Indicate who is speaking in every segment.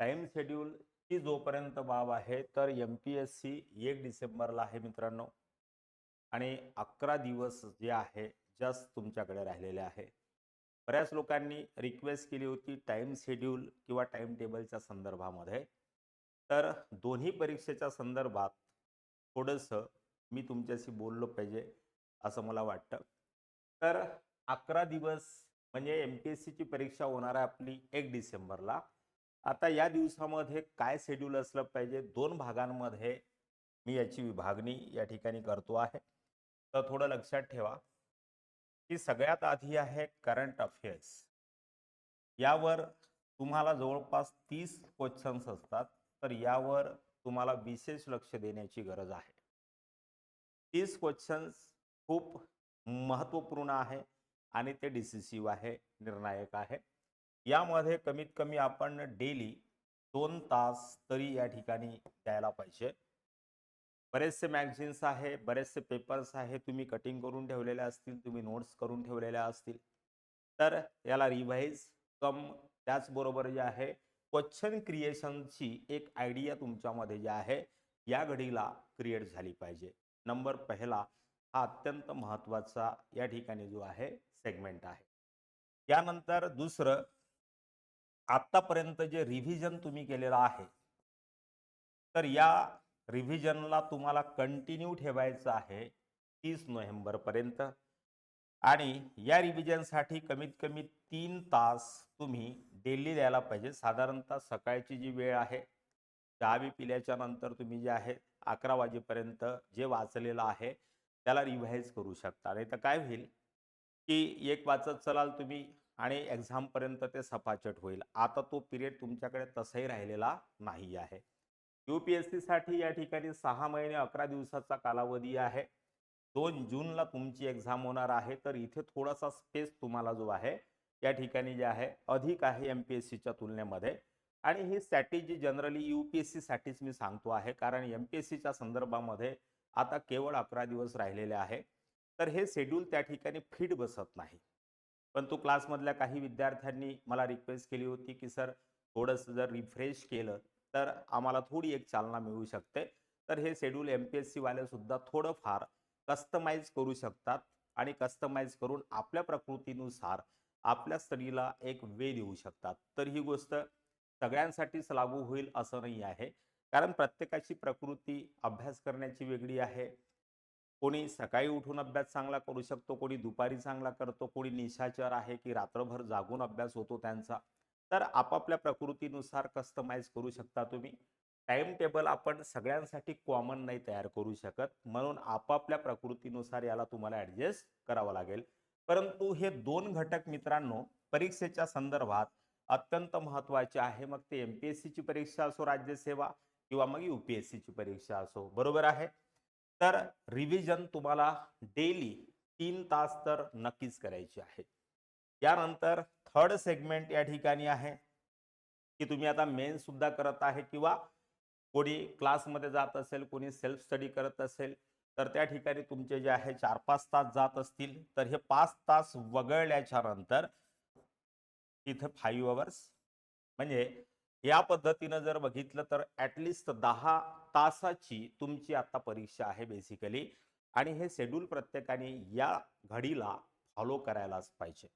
Speaker 1: Time schedule ची जोपर्यंत बाब आहे तर एम पी एस सी एक डिसेंबरला आहे मित्रांनो. आणि अकरा दिवस जे आहे जस्ट तुमच्याकडे राहिलेले आहे. बऱ्याच लोकांनी रिक्वेस्ट केली होती टाईम शेड्यूल किंवा टाईम टेबलच्या संदर्भामध्ये. तर दोन्ही परीक्षेच्या संदर्भात थोडंसं मी तुमच्याशी बोललो पाहिजे असं मला वाटतं. तर अकरा दिवस म्हणजे एम पी एस सीची परीक्षा होणार आहे आपली एक डिसेंबरला. आता या दिवसामध्ये काय शेड्यूल असलं पाहिजे? दोन भागांमध्ये मी याची विभागणी या ठिकाणी करतो आहे. तर थोडं लक्षात ठेवा की सगळ्यात आधी आहे करंट अफेअर्स यावर तुम्हाला जवळपास तीस क्वेश्चन्स असतात. तर यावर तुम्हाला विशेष लक्ष देण्याची गरज आहे. तीस क्वेश्चन्स खूप महत्त्वपूर्ण आहे आणि ते डिसिसिव्ह आहे निर्णायक आहे. यामध्ये कमीत कमी आपण डेली दोन तास तरी या ठिकाणी द्यायला पाहिजे. बरेचसे मॅगझिन्स आहे बरेचसे पेपर्स आहे तुम्ही कटिंग करून ठेवलेले असतील तुम्ही नोट्स करून ठेवलेल्या असतील. तर याला रिव्हाइज कम त्याचबरोबर जे आहे क्वेश्चन क्रिएशनची एक आयडिया तुमच्यामध्ये जे आहे या घडीला क्रिएट झाली पाहिजे. नंबर पहिला हा अत्यंत महत्त्वाचा या ठिकाणी जो आहे सेगमेंट आहे. यानंतर दुसरं आत्तापर्यंत जे रिव्हिजन तुम्ही केलेलं आहे तर या रिव्हिजनला तुम्हाला कंटिन्यू ठेवायचं आहे तीस नोव्हेंबरपर्यंत आणि या रिव्हिजनसाठी कमीत कमी तीन तास तुम्ही डेली द्यायला पाहिजे. साधारणतः सकाळची जी वेळ आहे चहावी पिल्याच्या नंतर तुम्ही जे आहे अकरा वाजेपर्यंत जे वाचलेलं आहे त्याला रिव्हाइज करू शकता. नाही तर काय होईल की एक वाचत चलाल तुम्ही आणि एक्झामपर्यंत ते सपाचट होईल. आता तो पिरियड तुमच्याकडे तसाही राहिलेला नाही आहे. यू पी एस सीसाठी या ठिकाणी सहा महिने अकरा दिवसाचा कालावधी आहे. दोन जूनला तुमची एक्झाम होणार आहे. तर इथे थोडासा स्पेस तुम्हाला जो आहे या ठिकाणी जे आहे अधिक आहे एम पी एस सीच्या तुलनेमध्ये. आणि ही strategy generally U P S सीसाठीच मी सांगतो आहे. कारण एम पी एस सीच्या संदर्भामध्ये आता केवळ अकरा दिवस राहिलेले आहे. तर हे शेड्यूल त्या ठिकाणी फिट बसत नाही. पण तो क्लासमधल्या काही विद्यार्थ्यांनी मला रिक्वेस्ट केली होती की सर थोडंसं जर रिफ्रेश केलं तर आम्हाला थोडी एक चालना मिळू शकते. तर हे शेड्यूल एम पी एस सीवालेसुद्धा थोडंफार कस्टमाइज करू शकतात आणि कस्टमाइज करून आपल्या प्रकृतीनुसार आपल्या स्टडीला एक वे देऊ शकतात. तर ही गोष्ट सगळ्यांसाठीच लागू होईल असं नाही आहे. कारण प्रत्येकाची प्रकृती अभ्यास करण्याची वेगळी आहे. कोणी सकाळी उठून अभ्यास चांगला करू शकतो कोणी दुपारी चांगला करतो कोणी निशाचर आहे की रात्रभर जागून अभ्यास होतो त्यांचा. तर आपापल्या प्रकृतीनुसार कस्टमाइज करू शकता तुम्ही. टाइम टेबल आपण सगळ्यांसाठी कॉमन नाही तयार करू शकत. म्हणून आपापल्या प्रकृतीनुसार याला तुम्हाला ॲडजस्ट करावं लागेल. परंतु हे दोन घटक मित्रांनो परीक्षेच्या संदर्भात अत्यंत महत्त्वाचे आहे. मग ते एम पी एस सीची परीक्षा असो राज्यसेवा किंवा मग यू पी एस सीची परीक्षा असो. बरोबर आहे? तर रिव्हिजन तुम्हाला डेली तीन तास तर नक्कीच करायची आहे. यानंतर थर्ड सेगमेंट या ठिकाणी आहे की तुम्ही आता मेन सुद्धा करत आहे किंवा कोणी क्लासमध्ये जात असेल कोणी सेल्फ स्टडी करत असेल तर त्या ठिकाणी तुमचे जे आहे चार पाच तास जात असतील. तर हे पाच तास वगळल्याच्या नंतर तिथं फाईव्ह अवर्स म्हणजे या पद्धतीनं जर बघितलं तर ॲटलिस्ट दहा तासाची तुमची आता परीक्षा आहे बेसिकली आणि हे शेड्यूल प्रत्येकाने या घडीला फॉलो करायलाच पाहिजे.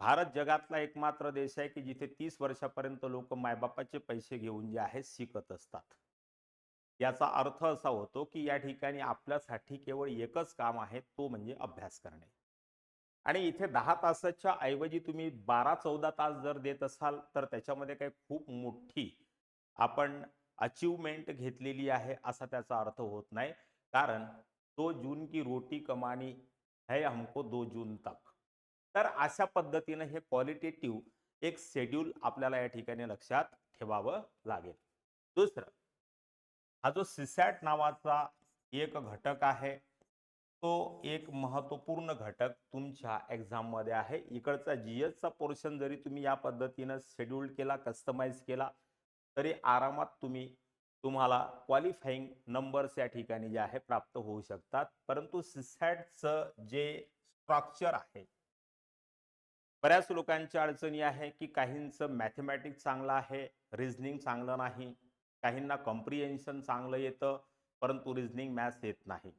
Speaker 1: भारत जगातला एकमात्र देश आहे की जिथे तीस वर्षापर्यंत लोक मायबापाचे पैसे घेऊन जे आहे शिकत असतात. याचा अर्थ असा होतो की या ठिकाणी आपल्यासाठी केवळ एकच काम आहे तो म्हणजे अभ्यास करणे. आणि इथे दहा तासाच्या ऐवजी तुम्ही बारा चौदा तास जर देत असाल तर त्याच्यामध्ये काही खूप मोठी आपण अचिव्हमेंट घेतलेली आहे असा त्याचा अर्थ होत नाही. कारण दो जून की रोटी कमानी है हमको दो जून तक. तर अशा पद्धतीनं हे क्वालिटेटिव्ह एक शेड्यूल आपल्याला या ठिकाणी लक्षात ठेवावं लागेल. दुसरं हा जो सिसॅट नावाचा एक घटक आहे तो एक महत्त्वपूर्ण घटक तुमच्या एक्झाममध्ये आहे. इकडचा जी एसचा पोर्शन जरी तुम्ही या पद्धतीनं शेड्यूल केला कस्टमाइज केला तरी आरामात तुम्ही तुम्हाला क्वालिफाईंग नंबर्स या ठिकाणी जे आहे प्राप्त होऊ शकतात. परंतु सिसॅटचं जे स्ट्रक्चर आहे बऱ्याच लोकांच्या अडचणी आहे की काहींचं मॅथमॅटिक्स चांगलं आहे रिझनिंग चांगलं नाही काहींना कॉम्प्रिहेन्शन चांगलं येतं परंतु रिझनिंग मॅथ्स येत नाही.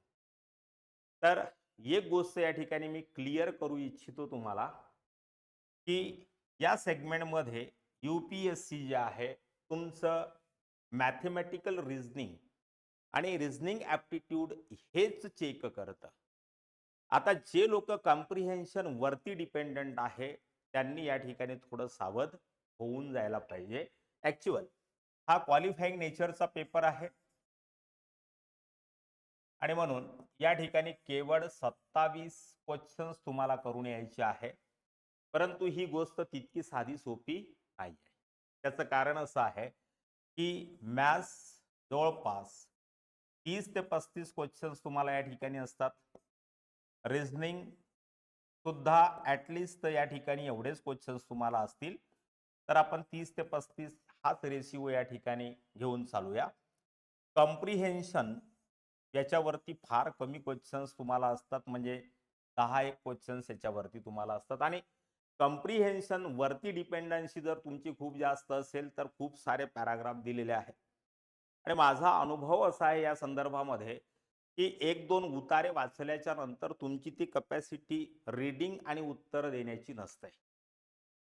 Speaker 1: तर एक गोष्ट या ठिकाणी मी क्लिअर करू इच्छितो तुम्हाला की या सेगमेंटमध्ये यू पी एस सी जे आहे तुमचं मॅथमॅटिकल रिझनिंग आणि रिझनिंग ॲप्टिट्यूड हेच चेक करतं. आता जे लोक कॉम्प्रिहेन्शन वरती डिपेंडंट आहे त्यांनी या ठिकाणी थोडं सावध होऊन जायला पाहिजे. ॲक्च्युअल हा क्वालिफाईंग नेचरचा पेपर आहे. आणि म्हणून या ठिकाणी केवळ सत्तावीस क्वेश्चन्स तुम्हाला करून यायचे आहे. परंतु ही गोष्ट तितकी साधी सोपी नाही आहे त्याचं कारण असं आहे की मॅथ्स जवळपास तीस ते पस्तीस क्वेश्चन्स तुम्हाला या ठिकाणी असतात. रिझनिंग सुद्धा ॲटलिस्ट या ठिकाणी एवढेच क्वेश्चन्स तुम्हाला असतील. तर आपण तीस ते पस्तीस हाच रेशिओ या ठिकाणी घेऊन चालूया. कॉम्प्रिहेन्शन याच्यावरती फार कमी क्वेश्चन्स तुम्हाला असतात. म्हणजे दहा एक क्वेश्चन्स याच्यावरती तुम्हाला असतात. आणि कम्प्रिहेन्शन वरती डिपेंडन्सी जर तुमची खूप जास्त असेल तर खूप सारे पॅराग्राफ दिलेले आहेत. आणि माझा अनुभव असा आहे या संदर्भामध्ये की एक दोन उतारे वाचल्याच्या नंतर तुमची ती कपॅसिटी रीडिंग आणि उत्तर देण्याची नसते.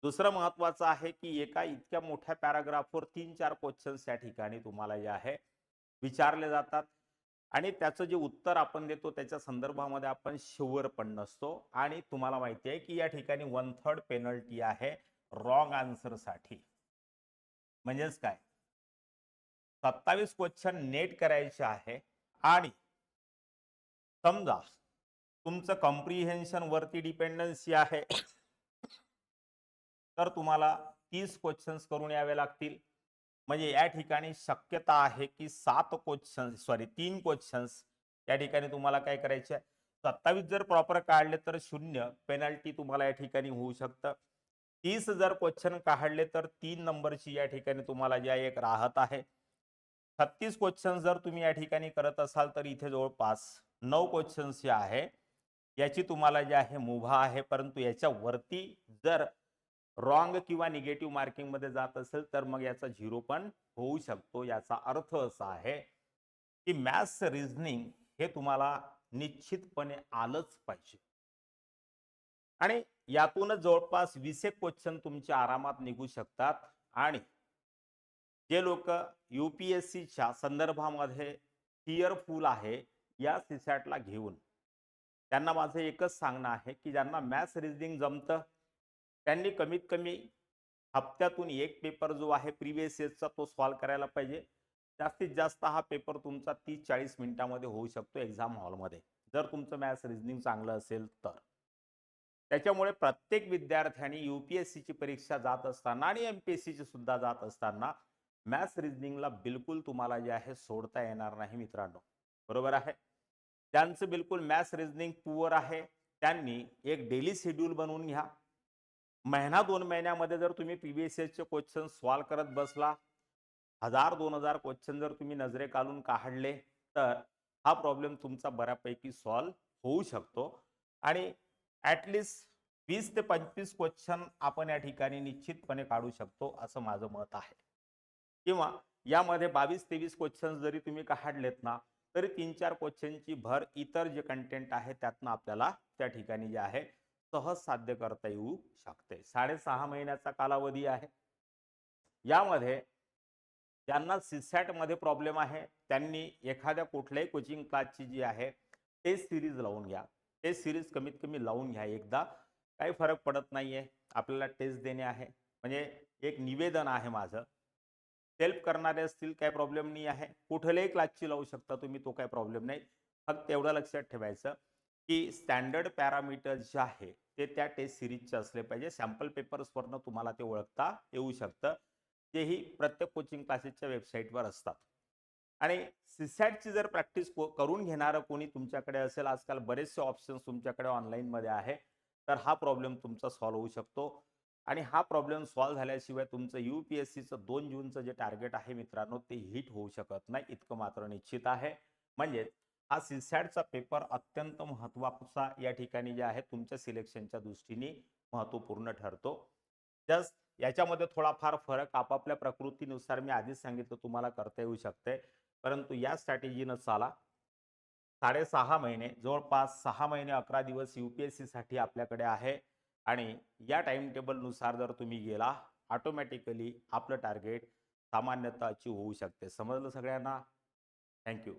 Speaker 1: दुसरं महत्वाचं आहे की एका इतक्या मोठ्या पॅराग्राफवर तीन चार क्वेश्चन्स या ठिकाणी तुम्हाला जे आहे विचारले जातात. आणि त्याचं जे उत्तर आपण देतो त्याच्या संदर्भामध्ये आपण शिवर पण नसतो. आणि तुम्हाला माहिती आहे की या ठिकाणी वन थर्ड पेनल्टी आहे रॉंग आन्सरसाठी म्हणजेच काय? सत्तावीस क्वेश्चन नेट करायचे आहे आणि समजा तुमचं कॉम्प्रिहेन्शन वरती डिपेंडन्सी आहे तर तुम्हाला तीस क्वेश्चन्स करून यावे लागतील. म्हणजे या ठिकाणी शक्यता आहे की सात क्वेश्चन्स सॉरी तीन क्वेश्चन्स या ठिकाणी तुम्हाला काय करायचे आहे सत्तावीस जर प्रॉपर काढले तर शून्य पेनल्टी तुम्हाला या ठिकाणी होऊ शकतं. तीस जर क्वेश्चन काढले तर तीन नंबरची या ठिकाणी तुम्हाला ज्या आहे एक राहत आहे. छत्तीस क्वेश्चन जर तुम्ही या ठिकाणी करत असाल तर इथे जवळपास नऊ क्वेश्चन्स जे आहे. याची तुम्हाला जे आहे मुभा आहे परंतु याच्यावरती जर रॉंग किंवा निगेटिव्ह मार्किंगमध्ये जात असेल तर मग याचा झिरो पण होऊ शकतो. याचा अर्थ असा आहे की मॅथ्स रिझनिंग हे तुम्हाला निश्चितपणे आलंच पाहिजे. आणि यातूनच जवळपास वीस एक क्वेश्चन तुमच्या आरामात निघू शकतात. आणि जे लोक युपीएससीच्या संदर्भामध्ये फिअरफुल आहे या सीसॅटला घेऊन त्यांना माझं एकच सांगणं आहे की ज्यांना मॅथ्स रिझनिंग जमतं त्यांनी कमीत कमी हप्त्यातून एक पेपर जो आहे प्रिव्हियस इयरचा तो सॉल्व करायला पाहिजे. जास्तीत जास्त हा पेपर तुमचा तीस चाळीस मिनिटामध्ये होऊ शकतो एक्झाम हॉलमध्ये जर तुमचं मॅथ्स रिजनिंग चांगलं असेल तर. त्याच्यामुळे प्रत्येक विद्यार्थ्यांनी यू पी एस सीची परीक्षा जात असताना आणि एम पी एस सीची सुद्धा जात असताना मॅथ्स रिजनिंगला बिलकुल तुम्हाला जे आहे सोडता येणार नाही मित्रांनो. बरोबर आहे? ज्यांचं बिलकुल मॅथ्स रिजनिंग पुअर आहे त्यांनी एक डेली शेड्यूल बनवून घ्या. महिना दोन महिन्यामध्ये जर तुम्ही पीबीएस चे क्वेश्चन सॉल्व करत बसला हजार दोन हजार क्वेश्चन जर तुम्ही नजरे काढून काढले तर हा प्रॉब्लेम तुमचा बऱ्यापैकी सॉल्व होऊ शकतो. आणि ॲटलिस्ट वीस ते पंचवीस क्वेश्चन आपण या ठिकाणी निश्चितपणे काढू शकतो असं माझं मत आहे. किंवा यामध्ये बावीस तेवीस क्वेश्चन जरी तुम्ही काढलेत ना तरी तीन चार क्वेश्चनची भर इतर जे कंटेंट आहे त्यातनं आपल्याला त्या ठिकाणी जे आहे सहज साध्य करता येऊ शकते. साडेसहा महिन्याचा कालावधी आहे. यामध्ये ज्यांना सिसॅटमध्ये प्रॉब्लेम आहे. त्यांनी एखाद्या कुठल्याही कोचिंग क्लासची जी आहे टेस्ट सिरीज लावून घ्या. टेस्ट सिरीज कमीत कमी लावून घ्या. एकदा काही फरक पडत नाहीये. आपल्याला टेस्ट देणे आहे. म्हणजे एक निवेदन आहे माझं. सेल्फ करणारे असतील काही प्रॉब्लेम नाही आहे. कुठल्याही क्लासची लावू शकता तुम्ही. तो काही प्रॉब्लेम नाही. फक्त एवढं लक्षात ठेवायचं. की स्टँडर्ड पॅरामीटर्स जे आहे ते त्या टेस्ट सिरीजचे असले पाहिजे. सॅम्पल पेपर्सवरनं तुम्हाला ते ओळखता येऊ शकतं. तेही प्रत्येक कोचिंग क्लासेसच्या वेबसाईटवर असतात. आणि सीसॅटची जर प्रॅक्टिस करून घेणारं कोणी तुमच्याकडे असेल आजकाल बरेचसे ऑप्शन्स तुमच्याकडे ऑनलाईनमध्ये आहे तर हा प्रॉब्लेम तुमचा सॉल्व्ह होऊ शकतो. आणि हा प्रॉब्लेम सॉल्व्ह झाल्याशिवाय तुमचं यू पी एस सीचं दोन जूनचं जे टार्गेट आहे मित्रांनो ते हिट होऊ शकत नाही. इतकं मात्र निश्चित आहे. म्हणजे हा सिसॅटचा पेपर अत्यंत महत्त्वाचा या ठिकाणी जे आहे तुमच्या सिलेक्शनच्या दृष्टीने महत्त्वपूर्ण ठरतो. जस्ट याच्यामध्ये थोडाफार फरक आपापल्या प्रकृतीनुसार मी आधीच सांगितलं तुम्हाला करता येऊ शकते परंतु या स्ट्रॅटेजीनं चाला. साडेसहा महिने जवळपास सहा महिने अकरा दिवस यू पी एस सीसाठी आपल्याकडे आहे. आणि या टाइम टेबलनुसार जर तुम्ही गेला ऑटोमॅटिकली आपलं टार्गेट सामान्यतः अचीव होऊ शकते. समजलं सगळ्यांना? थँक्यू.